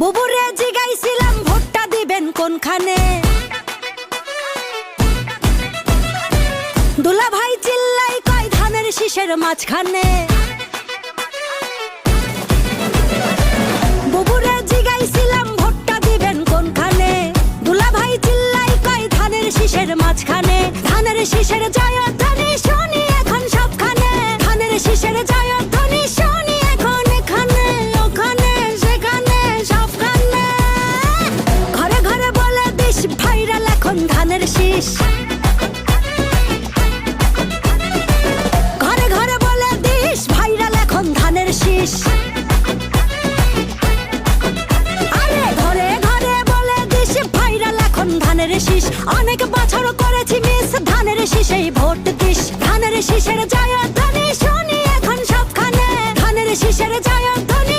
বুবুরে জিগাইছিলাম, ভোটটা দিবেন কোনখানে? দুলা ভাই চিল্লাই কয়, ধানের শীষের মাঝখানে। বুবুরে জিগাইছিলাম, ভোটটা দিবেন কোনখানে? দুলা ভাই চিল্লাই কয়, ধানের শীষের মাঝখানে। ধানের শীষের জয়ত আসিস? ঘরে ঘরে বলে দিস, ভাইরাল এখন ধানের শীষ। শীষ। অনেক বছর করেছি মিস, ধানের শীষেই ভোট দিস। ধানের শীষের জয় ধ্বনি শুনি এখন সবখানে। ধানের শীষের জয় ধ্বনি